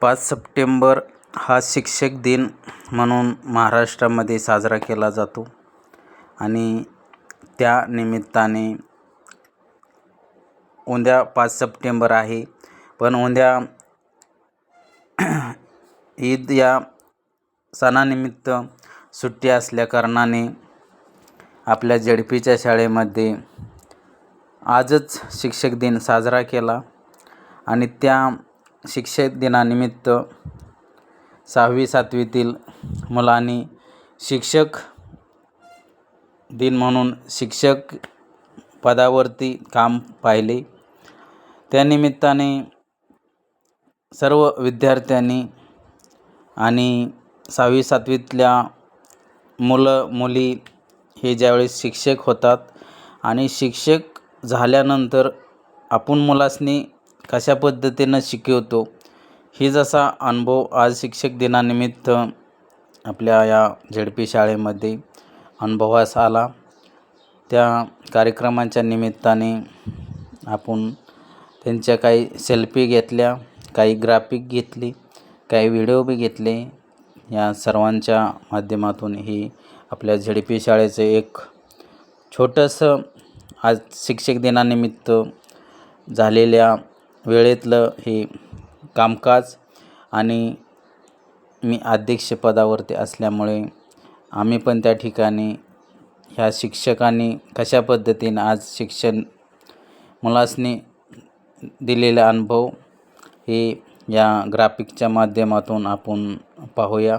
पाच सप्टेंबर हा शिक्षक दिन म्हणून महाराष्ट्रामध्ये साजरा केला जातो. आणि त्या निमित्ताने उद्या पाच सप्टेंबर आहे. पण उद्या ईद या सणानिमित्त सुट्टी असल्याकारणाने आपल्या झेडपीच्या शाळेमध्ये आजच शिक्षक दिन साजरा केला. आणि त्या शिक्षक दिनानिमित्त सहावी सातवीतील मुलांनी शिक्षक दिन म्हणून शिक्षक पदावरती काम पाहिले. त्यानिमित्ताने सर्व विद्यार्थ्यांनी आणि सहावी सातवीतल्या मुलं मुली हे ज्यावेळेस शिक्षक होतात आणि शिक्षक झाल्यानंतर आपण मुलासनी कशा पद्धतीनं शिकवतो ही जसा अनुभव आज शिक्षक दिनानिमित्त आपल्या या झेडपी शाळेमध्ये अनुभवास आला. त्या कार्यक्रमाच्या निमित्ताने आपण त्यांच्या काही सेल्फी घेतल्या काही ग्राफिक घेतली काही व्हिडिओ बी घेतले. या सर्वांच्या माध्यमातून ही आपल्या झेडपी शाळेचं एक छोटंसं आज शिक्षक दिनानिमित्त झालेल्या वेळेतलं हे कामकाज आणि मी अध्यक्षपदावरती असल्यामुळे आम्ही पण त्या ठिकाणी ह्या शिक्षकांनी कशा पद्धतीनं आज शिक्षण मुलासनी दिलेला अनुभव हे या ग्राफिकच्या माध्यमातून आपण पाहूया.